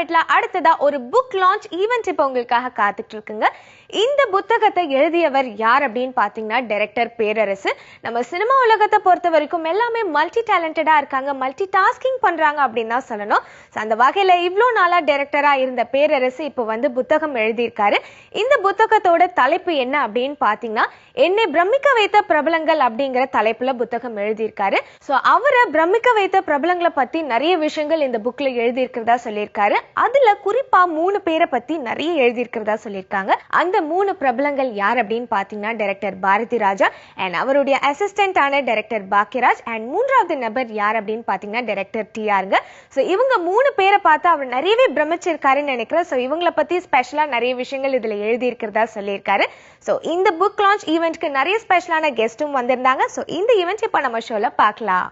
சைதாப்பேட்ல அடுத்ததா ஒரு book launch event இப்போ உங்களுக்காக காத்துட்டு இருக்குங்க. இந்த புத்தகத்தை எழுதியவர் யார் அப்படின்னு பார்த்தீங்கன்னா டைரக்டர் பேரரசு. நம்ம சினிமா உலகத்தை பொறுத்த வரைக்கும் எல்லாமே மல்டி டேலண்டடா இருக்காங்க மல்டி டாஸ்கிங் பண்றாங்க அப்படின்னு தான் சொல்லணும். ஸோ அந்த வகையில இவ்வளோ நாளா டைரக்டரா இருந்த பேரரசு இப்போ வந்து புத்தகம் எழுதியிருக்காரு. இந்த புத்தகத்தோட தலைப்பு என்ன அப்படின்னு பார்த்தீங்கன்னா என்னை பிரமிக்க வைத்த பிரபலங்கள் அப்படிங்கிற தலைப்புல புத்தகம் எழுதியிருக்காரு. ஸோ அவரை பிரமிக்க வைத்த பிரபலங்களை பத்தி நிறைய விஷயங்கள் இந்த புக்ல எழுதியிருக்கிறதா சொல்லியிருக்காரு. அதுல குறிப்பா மூணு பேரை பத்தி நிறைய எழுதியிருக்கிறதா சொல்லியிருக்காங்க. அந்த மூணு பிரபலங்கள் யார் அப்படின்னு பார்த்தீங்கன்னா டைரக்டர் பாரதி ராஜா அண்ட் அவருடைய அசிஸ்டண்டான டைரக்டர் பாக்கியராஜ் அண்ட் மூன்றாவது நபர் யார் அப்படின்னு பார்த்தீங்கன்னா டைரக்டர் டிஆருங்க ஸோ இவங்க மூணு பேரை பார்த்து அவர் நிறையவே பிரமிச்சிருக்காருன்னு நினைக்கிறேன். ஸோ இவங்களை பத்தி ஸ்பெஷலாக நிறைய விஷயங்கள் இதுல எழுதியிருக்கிறதா சொல்லியிருக்காரு. ஸோ இந்த புக் லான்ச் ஈவெண்ட்க்கு நிறைய ஸ்பெஷலான கெஸ்ட்டும் வந்திருந்தாங்க. ஸோ இந்த ஈவெண்ட் இப்போ நம்ம ஷோவில் பார்க்கலாம்.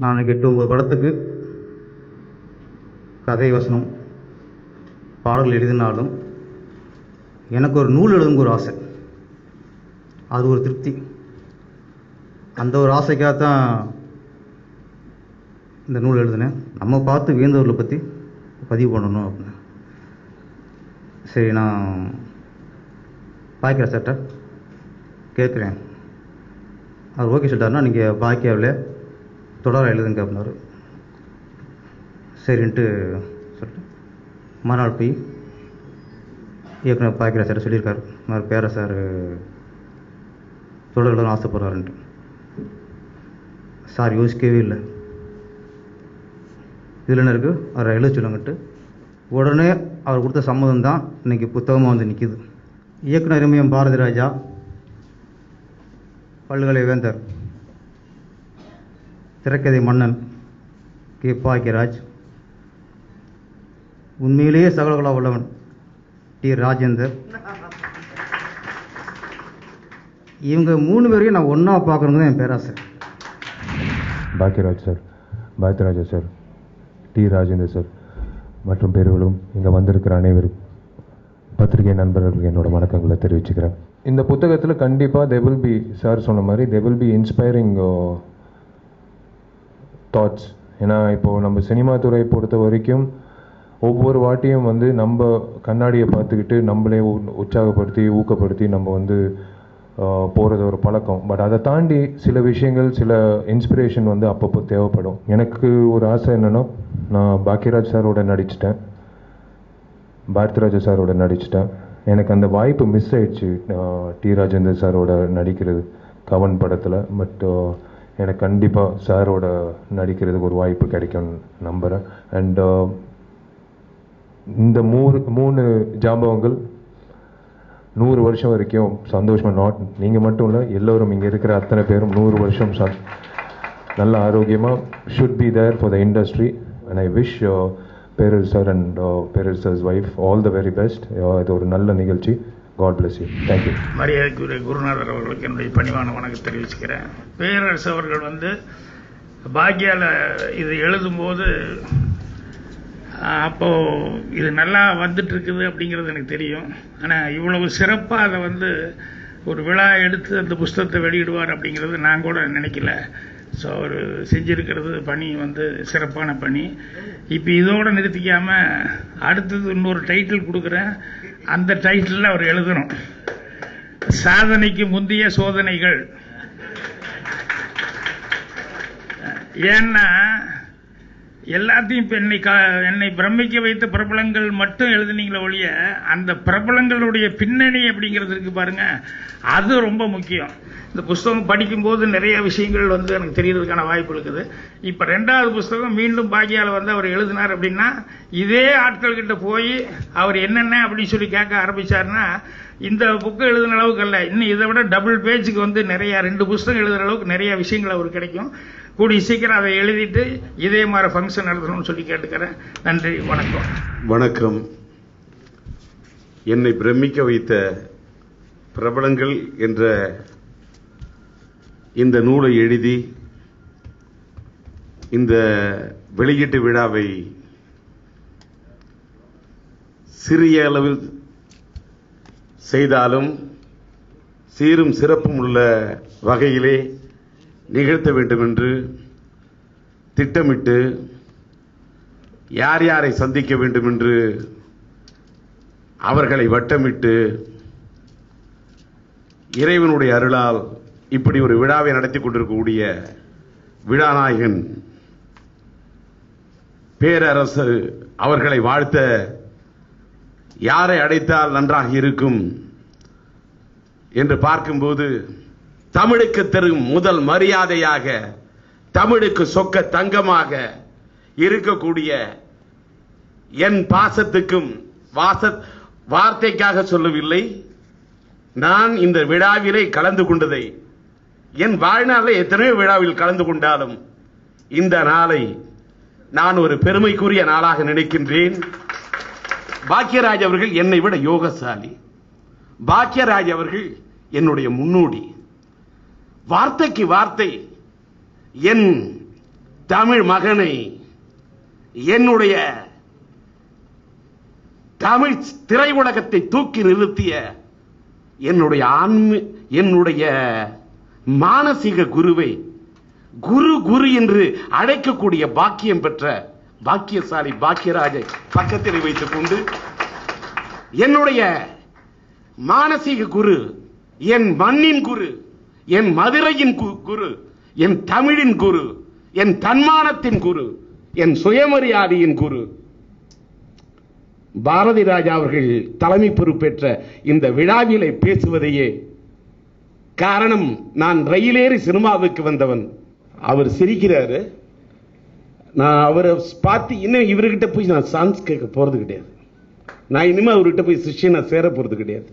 நான் இன்னைக்கு எட்டு ஒன்பது படத்துக்கு கதை வசனம் பாடல்கள் எழுதினாலும் எனக்கு ஒரு நூல் எழுதுங்க ஒரு ஆசை. அது ஒரு திருப்தி. அந்த ஒரு ஆசைக்காக தான் இந்த நூல் எழுதினேன். நம்ம பார்த்து வியந்தவர்களை பற்றி பதிவு பண்ணணும் அப்படின்னு. சரி நான் பாய்க்கிறேன் சார்ட்ட கேட்குறேன். அவர் ஓகே சொல்லிட்டாருன்னா நீங்கள் பாக்கியாவில் தொடர எழுதுங்க அப்படின்னாரு. சரின்ட்டு சொல்லிட்டு மறுநாள் போய் இயக்குனர் பாக்கிற சார் சொல்லியிருக்காரு. மாதிரி பேர சார் தொடர் எழுதணும் ஆசைப்படுறாருன்ட்டு சார் யோசிக்கவே இல்லை. இதில் என்ன இருக்குது அவரை எழுத சொல்லுங்கட்டு உடனே அவர் கொடுத்த சம்மதம் தான் இன்னைக்கு புத்தகமாக வந்து நிற்கிது இயக்குனர் இமயம் பாரதி ராஜா பல்கலை வேந்தர் திரைக்கதை மன்னன் கே பாக்கியராஜ் உண்மையிலேயே சகலகலா உள்ளவன் டி ராஜேந்தர். இவங்க மூணு பேரையும் நான் ஒன்றா பார்க்கணும் தான் என் பேராசை. Bhagyaraj sir Bhagyaraja sir T Rajendar sir மற்றும் பேர்களும் இங்கே வந்திருக்கிற அனைவரும் பத்திரிகை நண்பர்களுக்கு என்னோட வணக்கங்களை தெரிவிச்சுக்கிறேன். இந்த புத்தகத்தில் கண்டிப்பாக தே வில் பி சார் சொன்ன மாதிரி they will be inspiring thoughts ஏன்னா இப்போது நம்ம சினிமா துறை பொறுத்த வரைக்கும் ஒவ்வொரு வாட்டியும் வந்து நம்ம கண்ணாடியை பார்த்துக்கிட்டு நம்மளே உ- உற்சாகப்படுத்தி ஊக்கப்படுத்தி நம்ம வந்து போகிறது ஒரு பழக்கம். பட் அதை தாண்டி சில விஷயங்கள் சில இன்ஸ்பிரேஷன் வந்து அப்பப்போ தேவைப்படும். எனக்கு ஒரு ஆசை என்னென்னா நான் பாக்கியராஜ் சாரோட நடிச்சிட்டேன். பாரதிராஜா சாரோட நடிச்சிட்டேன். எனக்கு அந்த வாய்ப்பு மிஸ் ஆயிடுச்சு டி. ராஜேந்தர் சாரோட நடிக்கிறது கவன் படத்தில். பட் எனக்கு கண்டிப்பாக சாரோட நடிக்கிறதுக்கு ஒரு வாய்ப்பு கிடைக்கும்னு நம்புகிறேன் அண்ட் uh, இந்த மூணு மூணு ஜாம்பவங்கள் நூறு வருஷம் வரைக்கும் சந்தோஷமாக நாட் நீங்கள் மட்டும் இல்லை எல்லோரும் இங்கே இருக்கிற அத்தனை பேரும் நூறு வருஷம் ச நல்ல ஆரோக்கியமாக should be there for the industry and I wish barrel sir and barrel sir's wife all the very best இது ஒரு நல்ல நிகழ்ச்சி. காட் பிளஸ் யூ தேங்க்யூ மரியாதைக்குரிய குருநாதர் அவர்களுக்கு என்னுடைய பணிவான வணக்கம் தெரிவிச்சுக்கிறேன். பேரரசு அவர்கள் வந்து பாக்யால இது எழுதும்போது அப்போது அப்போ இது நல்லா வந்துட்டு இருக்குது அப்படிங்கிறது எனக்கு தெரியும். ஆனால் இவ்வளவு சிறப்பாக அதை வந்து ஒரு விழா எடுத்து அந்த புஸ்தகத்தை வெளியிடுவார் அப்படிங்கிறது நான் கூட நினைக்கல. ஸோ அவர் செஞ்சிருக்கிறது பணி வந்து சிறப்பான பணி. இப்போ இதோடு நிறுத்திக்காமல் அடுத்தது இன்னொரு டைட்டில் கொடுக்குறேன். அந்த டைட்டில் அவர் எழுதணும். சாதனைக்கு முந்தைய சோதனைகள். ஏன்னா எல்லாத்தையும் இப்போ என்னை கா- என்னை பிரமிக்க வைத்த பிரபலங்கள் மட்டும் எழுதுனீங்களே ஒழிய அந்த பிரபலங்களுடைய பின்னணி அப்படிங்கிறது இருக்கு பாருங்க. அது ரொம்ப முக்கியம். இந்த புஸ்தகம் படிக்கும்போது நிறைய விஷயங்கள் வந்து எனக்கு தெரியறதுக்கான வாய்ப்பு இருக்குது. இப்போ ரெண்டாவது புஸ்தகம் மீண்டும் பாக்கியால வந்து அவர் எழுதினார் அப்படின்னா இதே ஆட்கள் கிட்ட போய் அவர் என்னென்ன அப்படின்னு சொல்லி கேட்க ஆரம்பிச்சாருன்னா இந்த புக்கு எழுதின அளவுக்கு அல்ல. இன்னும் இதை விட டபுள் பேஜுக்கு வந்து நிறைய ரெண்டு புஸ்தகம் எழுதுற அளவுக்கு நிறைய விஷயங்கள் அவர் கிடைக்கும். கூடி சீக்கிரம் அதை எழுதிட்டு இதே மாதிரி ஃபங்க்ஷன் நடத்தணும்னு சொல்லி கேட்டுக்கிறேன். நன்றி வணக்கம். வணக்கம். என்னை பிரமிக்க வைத்த பிரபலங்கள் என்ற இந்த நூலை எழுதி இந்த வெளியீட்டு விழாவை சிறிய அளவில் செய்தாலும் சீரும் சிறப்பும் உள்ள வகையிலே நிகழ்த்த வேண்டும் என்று திட்டமிட்டு யார் யாரை சந்திக்க வேண்டும் என்று அவர்களை வட்டமிட்டு இறைவனுடைய அருளால் இப்படி ஒரு விழாவை நடத்தி கொண்டிருக்கக்கூடிய விழாநாயகன் பேரரசு அவர்களை வாழ்த்த யாரை அடைத்தால் நன்றாக இருக்கும் என்று பார்க்கும்போது தமிழுக்கு தரும் முதல் மரியாதையாக தமிழுக்கு சொக்க தங்கமாக இருக்கக்கூடிய என் பாசத்துக்கும் வாச வார்த்தைக்காக சொல்லவில்லை. நான் இந்த விழாவிலே கலந்து கொண்டதை என் வாழ்நாளில் எத்தனையோ விழாவில் கலந்து கொண்டாலும் இந்த நாளை நான் ஒரு பெருமைக்குரிய நாளாக நினைக்கின்றேன். பாக்கியராஜ் அவர்கள் என்னை விட யோகசாலி. பாக்கியராஜ் அவர்கள் என்னுடைய முன்னோடி. வார்த்தைக்கு வார்த்தை. என் தமிழ் மகனை என்னுடைய தமிழ் திரையுலகத்தை தூக்கி நிறுத்திய என்னுடைய ஆன்மீ என்னுடைய மானசீக குருவை குரு குரு என்று அழைக்கக்கூடிய பாக்கியம் பெற்ற பாக்கியசாலி பாக்கியராஜை பக்கத்தில் வைத்துக் கொண்டு என்னுடைய மானசீக குரு என் மண்ணின் குரு என் மதுரையின் கு- குரு என் தமிழின் குரு என் தன்மானத்தின் குரு என் சுயமரியாதையின் குரு. பாரதி ராஜா அவர்கள் தலைமை பொறுப்பேற்ற இந்த விழாவிலே பேசுவதையே காரணம் நான் ரயிலேறி சினிமாவுக்கு வந்தவன். அவர் சிரிக்கிறாரு. நான் அவரை பார்த்து இன்னும் இவர்கிட்ட போய் நான் சான்ஸ் கேட்க போறது கிடையாது. நான் இனிமே அவர்கிட்ட போய் சிஷ்யனை சேர போறது கிடையாது.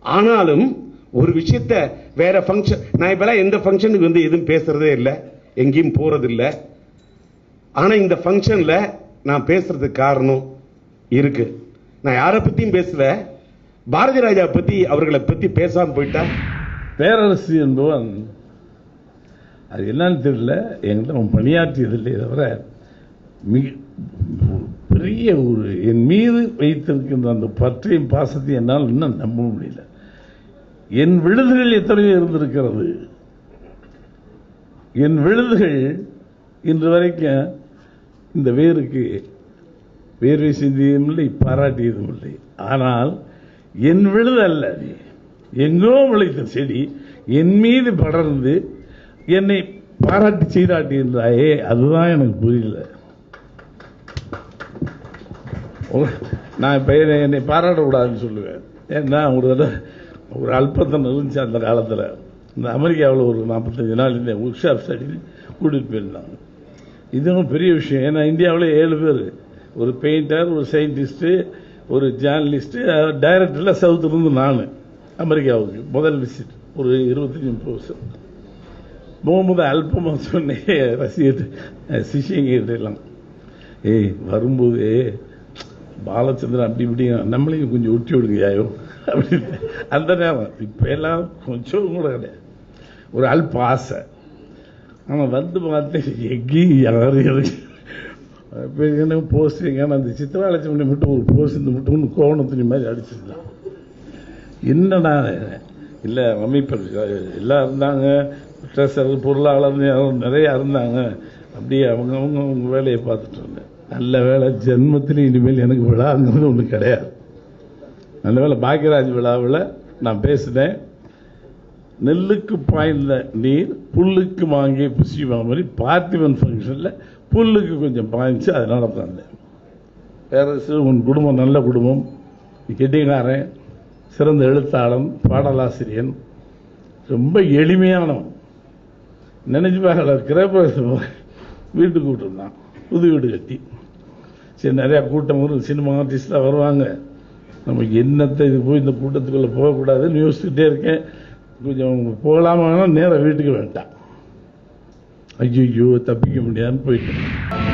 ஆனாலும் ஒரு விஷயத்த வேற ஃபங்க்ஷன் நான் இப்பெல்லாம் எந்த ஃபங்க்ஷனுக்கு வந்து எதுவும் பேசுறதே இல்லை. எங்கேயும் போறதில்லை. ஆனால் இந்த ஃபங்க்ஷனில் நான் பேசுறதுக்கு காரணம் இருக்கு. நான் யாரை பற்றியும் பேசல. பாரதி ராஜா பற்றி அவர்களை பற்றி பேசாமல் போயிட்டா? பேரரசு என்பவன் அது என்னன்னு தெரியல. எங்கிட்ட அவன் பணியாற்றியதில்லை. தவிர மிக பெரிய ஒரு என் மீது வைத்திருக்கின்ற அந்த பற்றையும் பாசத்தையும் என்னால் இன்னும் நம்ப முடியல. என் விழுதுகள் எத்தனையோ இருந்திருக்கிறது. என் விழுதுகள் இன்று வரைக்கும் இந்த வேருக்கு வேர்வை சிந்தியதும் இல்லை பாராட்டியதும் இல்லை. ஆனால் என் விழுது அல்ல அது. எங்கோ முளைத்த செடி என் மீது படர்ந்து என்னை பாராட்டி சீராட்டுகின்றாயே அதுதான் எனக்கு புரியல. நான் இப்போ என்னை என்னை பாராட்டக்கூடாதுன்னு சொல்லுவேன். ஏன்னா ஒரு தடவை ஒரு அல்பத்தனம் இருந்துச்சு அந்த காலத்தில். இந்த அமெரிக்காவில் ஒரு நாற்பத்தஞ்சு நாள் இந்த ஒர்க் ஷாப் ஸ்டடின்னு கூட்டிகிட்டு போயிருந்தாங்க இதுவும் பெரிய விஷயம். ஏன்னா இந்தியாவில் ஏழு பேர். ஒரு பெயிண்டர் ஒரு சயின்டிஸ்ட்டு ஒரு ஜேர்னலிஸ்ட்டு டைரக்டரில் சவுத்துலேருந்து நான். அமெரிக்காவுக்கு. முதல் விசிட் ஒரு இருபத்தஞ்சி முப்பது வருஷம் முகமது அல்பமாக சொன்னே ரசிகர் சிஷியங்கிட்ட எல்லாம். ஏய் வரும்போது பாலச்சந்திரன் அப்படி இப்படி நம்மளையும் கொஞ்சம் ஒட்டி விடுங்கயாயோ அப்படின்னு அந்த நேரம். இப்போ எல்லாம் கொஞ்சம் கூட கிடையாது. ஒரு அல்ப ஆசை. ஆனால் வந்து பார்த்தேன் எங்கேயும் யாரும் எனக்கு இப்போ என்ன போஸ்ட் எங்கன்னா அந்த சித்திராலட்சுமி மட்டும் ஒரு போஸ்ட் இந்த மட்டும் ஒன்று கோவணத்துணி மாதிரி அடிச்சிருந்தான் என்னடா இல்லை அமைப்பர் எல்லாம் இருந்தாங்க. ட்ரெஸ்ஸர் பொருளாளர் நிறையா இருந்தாங்க. அப்படியே அவங்க அவங்க அவங்க வேலையை பார்த்துட்டு இருந்தேன். நல்ல வேலை ஜென்மத்திலையும் இனிமேல் எனக்கு விழாங்கிறது ஒன்று கிடையாது. நல்ல வேலை பாக்யராஜ் விழாவில் நான் பேசினேன். நெல்லுக்கு பாய்ந்த நீர் புல்லுக்கு வாங்கி புசிவா மாதிரி பார்த்திபன் ஃபங்க்ஷனில் புல்லுக்கு கொஞ்சம் பாய்ஞ்சு அதை நடப்பிறந்தேன் பேரரசு உன் குடும்பம் நல்ல குடும்பம். கெட்டிக்காரன் சிறந்த எழுத்தாளன் பாடலாசிரியன். ரொம்ப எளிமையானவன். நினைச்சு பார்க்கல கிரகப்பிரவேசம் வீட்டுக்கு தான் புது வீடு கட்டி. சரி நிறையா கூட்டம் வரும் சினிமா ஆர்டிஸ்டாக வருவாங்க. நம்ம என்னத்தை இது போய் இந்த கூட்டத்துக்குள்ளே போகக்கூடாதுன்னு யோசிச்சுட்டே இருக்கேன். கொஞ்சம் போகலாமா நேராக வீட்டுக்கு வேண்டாம் ஐயோ தப்பிக்க முடியாதுன்னு போயிட்டேன்.